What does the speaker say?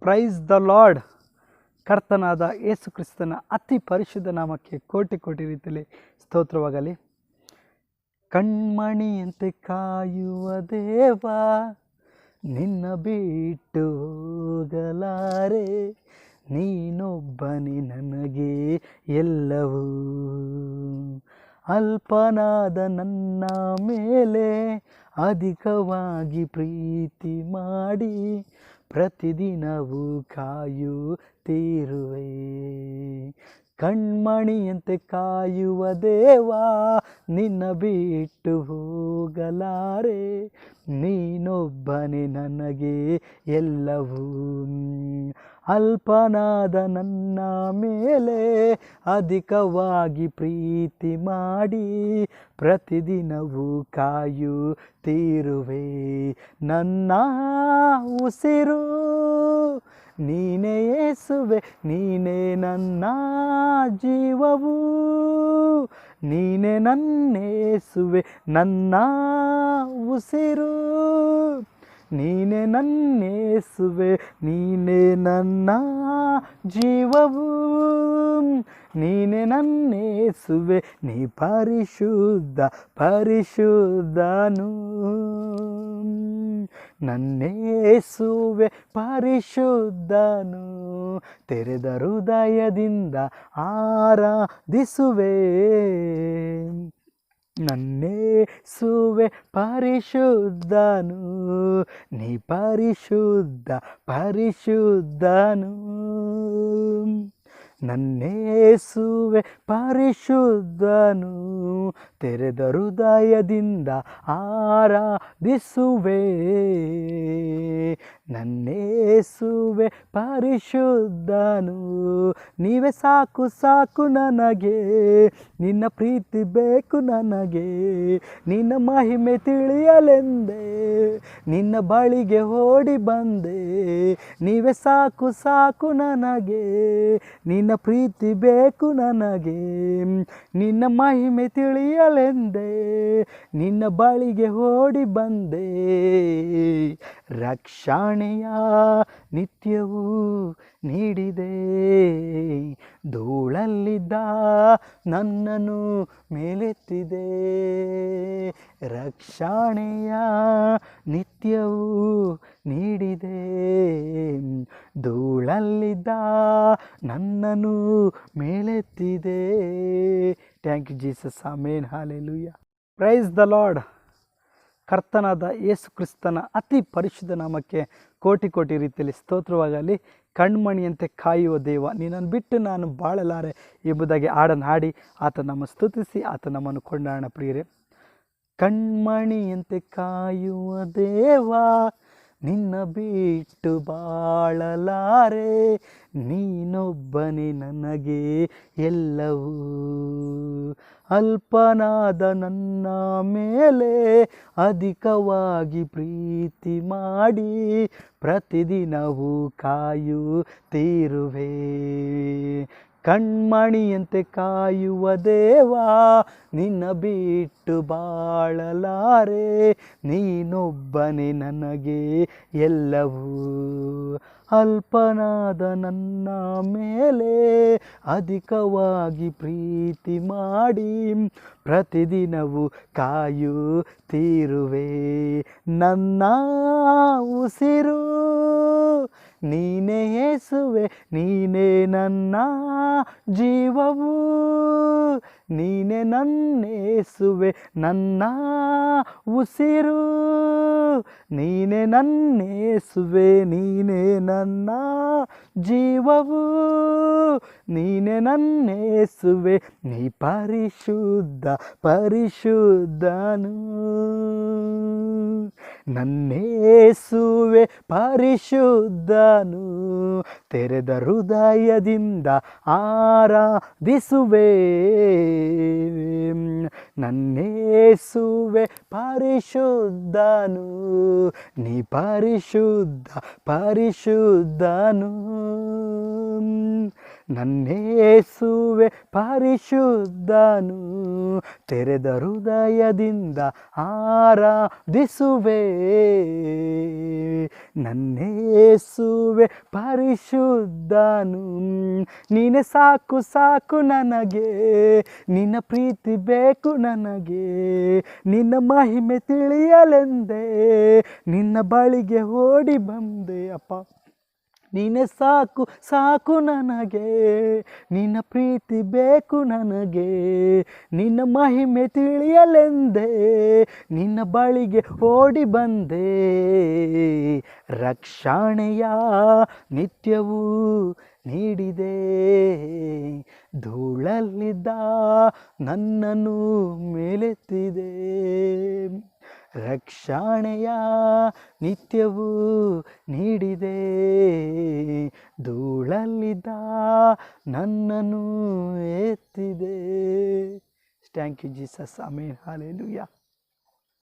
Price the lord ಕರ್ತನಾದ ಯೇಸು ಕ್ರಿಸ್ತನ ಅತಿ ಪರಿಶುದ್ಧ ನಾಮಕ್ಕೆ ಕೋಟಿ ಕೋಟಿ ರೀತಿಯಲ್ಲಿ ಸ್ತೋತ್ರವಾಗಲಿ. ಕಣ್ಮಣಿಯಂತೆ ಕಾಯುವ ದೇವ, ನಿನ್ನ ಬಿಟ್ಟು ಹೋಗಲಾರೆ. ನೀನೊಬ್ಬನೇ ನನಗೆ ಎಲ್ಲವೂ. ಅಲ್ಪನಾದ ನನ್ನ ಮೇಲೆ ಅಧಿಕವಾಗಿ ಪ್ರೀತಿ ಮಾಡಿ. ಪ್ರತಿದಿನವೂ ಕಾಯುತ್ತೀರುವೆ. ಕಣ್ಮಣಿಯಂತೆ ಕಾಯುವ ದೇವಾ ನಿನ್ನ ಬಿಟ್ಟು ಹೋಗಲಾರೆ. ನೀನೊಬ್ಬನೇ ನನಗೆ ಎಲ್ಲವೂ. ಅಲ್ಪನಾದ ನನ್ನ ಮೇಲೆ ಅಧಿಕವಾಗಿ ಪ್ರೀತಿ ಮಾಡಿ ಪ್ರತಿದಿನವೂ ಕಾಯುತ್ತೀರುವೆ ನನ್ನ ಉಸಿರು ನೀನೇ ಯೇಸುವೆ ನೀನೇ ನನ್ನ ಜೀವವು. ನೀನೇ ನನ್ನೇಸುವೆ ನನ್ನ ಉಸಿರು. ನೀನೇ ನನ್ನೇಸುವೆ, ನೀನೆ ನನ್ನ ಜೀವವು. ನೀನೆ ನನ್ನೇಸುವೆ, ನೀ ಪರಿಶುದ್ಧ ಪರಿಶುದ್ಧನು. ನನ್ನೇಸುವೆ, ಪರಿಶುದ್ಧನು. ತೆರೆದ ಹೃದಯದಿಂದ ಆರಾಧಿಸುವೆ. ನನ್ನೇಸುವೆ ಪರಿಶುದ್ಧನು ನೀ ಪರಿಶುದ್ಧ ಪರಿಶುದ್ಧನು. ನನ್ನೇಸುವೆ ಪರಿಶುದ್ಧನು ತೆರೆದ ಹೃದಯದಿಂದ ಆರಾಧಿಸುವೆ. ನನ್ನೇಸುವೆ ಪರಿಶುದ್ಧನು, ನೀವೇ ಸಾಕು ಸಾಕು ನನಗೆ. ನಿನ್ನ ಪ್ರೀತಿ ಬೇಕು ನನಗೆ. ನಿನ್ನ ಮಹಿಮೆ ತಿಳಿಯಲೆಂದೆ. ನಿನ್ನ ಬಳಿಗೆ ಓಡಿ ಬಂದೆ. ನೀವೇ ಸಾಕು ಸಾಕು ನನಗೆ. ನಿನ್ನ ಪ್ರೀತಿ ಬೇಕು ನನಗೆ. ನಿನ್ನ ಮಹಿಮೆ ತಿಳಿಯಲೆಂದೆ. ನಿನ್ನ ಬಳಿಗೆ ಓಡಿ ಬಂದೆ. ರಕ್ಷಣೆಯ ನಿತ್ಯವೂ ನೀಡಿದೆ. ಧೂಳಲ್ಲಿದ್ದ ನನ್ನನ್ನು ಮೇಲೆತ್ತಿದೆ. ರಕ್ಷಣೆಯ ನಿತ್ಯವೂ ನೀಡಿದೆ. ಧೂಳಲ್ಲಿದ್ದ ನನ್ನನ್ನು ಮೇಲೆತ್ತಿದೆ. Thank you Jesus amen hallelujah praise the Lord ಕರ್ತನಾದ ಯೇಸು ಕ್ರಿಸ್ತನ ಅತಿ ಪರಿಶುದ್ಧ ನಾಮಕ್ಕೆ ಕೋಟಿ ಕೋಟಿ ರೀತಿಯಲ್ಲಿ ಸ್ತೋತ್ರವಾಗಲಿ. ಕಣ್ಮಣಿಯಂತೆ ಕಾಯುವ ದೇವ ನೀನನ್ನು ಬಿಟ್ಟು ನಾನು ಬಾಳಲಾರೆ ಎಂಬುದಾಗಿ ಹಾಡನ್ನು ಹಾಡಿ ಆತ ನಮ್ಮ ಸ್ತುತಿಸಿ ಆತ ನಮ್ಮನ್ನು ಕೊಂಡಾಣ ಪ್ರಿಯರೇ. ಕಣ್ಮಣಿಯಂತೆ ಕಾಯುವ ದೇವ ನಿನ್ನ ಬಿಟ್ಟು ಬಾಳಲಾರೆ ನೀನೊಬ್ಬನೇ ನನಗೆ ಎಲ್ಲವೂ. ಅಲ್ಪನಾದ ನನ್ನ ಮೇಲೆ ಅಧಿಕವಾಗಿ ಪ್ರೀತಿ ಮಾಡಿ ಪ್ರತಿದಿನವೂ ಕಾಯುತ್ತೀರುವೆ. ಕಣ್ಮಣಿಯಂತೆ ಕಾಯುವ ದೇವಾ, ನಿನ್ನ ಬಿಟ್ಟು ಬಾಳಲಾರೆ, ನೀನೊಬ್ಬನೇ ನನಗೆ ಎಲ್ಲವೂ. ಅಲ್ಪನಾದ ನನ್ನ ಮೇಲೆ ಅಧಿಕವಾಗಿ ಪ್ರೀತಿ ಮಾಡಿ ಪ್ರತಿದಿನವೂ ಕಾಯುತ್ತೀರುವೆ. ನನ್ನ ಉಸಿರು ನೀನೇ ಯೇಸುವೆ ನೀನೇ ನನ್ನ ಜೀವವು. ನೀನೇ ನನ್ನೇಸುವೆ ನನ್ನ ಉಸಿರು. ನೀನೇ ನನ್ನೇಸುವೆ ನೀನೇ ನನ್ನ ಜೀವವು ನೀನೆ ನನ್ನೇಸುವೆ. ನೀ ಪರಿಶುದ್ಧ, ಪರಿಶುದ್ಧನು. ನನ್ನೇಸುವೆ, ಪರಿಶುದ್ಧನು. ತೆರೆದ ಹೃದಯದಿಂದ ಆರಾಧಿಸುವೆ. ನನ್ನೇಸುವೆ, ಪರಿಶುದ್ಧನು. ನೀ ಪರಿಶುದ್ಧ, ಪರಿಶುದ್ಧನು. ನನ್ನೇಸುವೆ ಪರಿಶುದ್ಧನು. ತೆರೆದ ಹೃದಯದಿಂದ ಆರಾಧಿಸುವೆ. ನನ್ನೇಸುವೆ ಪರಿಶುದ್ಧನು. ನೀನೆ ಸಾಕು ಸಾಕು ನನಗೆ. ನಿನ್ನ ಪ್ರೀತಿ ಬೇಕು ನನಗೆ. ನಿನ್ನ ಮಹಿಮೆ ತಿಳಿಯಲೆಂದೇ. ನಿನ್ನ ಬಳಿಗೆ ಓಡಿ ಬಂದೆ, ಅಪ್ಪ. ನೀನೆ ಸಾಕು ಸಾಕು ನನಗೆ. ನಿನ್ನ ಪ್ರೀತಿ ಬೇಕು ನನಗೆ. ನಿನ್ನ ಮಹಿಮೆ ತಿಳಿಯಲೆಂದೆ. ನಿನ್ನ ಬಳಿಗೆ ಓಡಿ ಬಂದೆ. ರಕ್ಷಣೆಯ ನಿತ್ಯವೂ ನೀಡಿದೆ. ಧೂಳಲ್ಲಿದ್ದ ನನ್ನನ್ನು ಮೇಲೆತ್ತಿದೆ. ರಕ್ಷಣೆಯ ನಿತ್ಯವೂ ನೀಡಿದೆ. ಧೂಳಲ್ಲಿದ್ದ ನನ್ನನ್ನು ಎತ್ತಿದೆ. ಥ್ಯಾಂಕ್ ಯು ಜೀಸಸ್ ಆಮೇಲೆ ಹಾಲೆಲುಯ್ಯ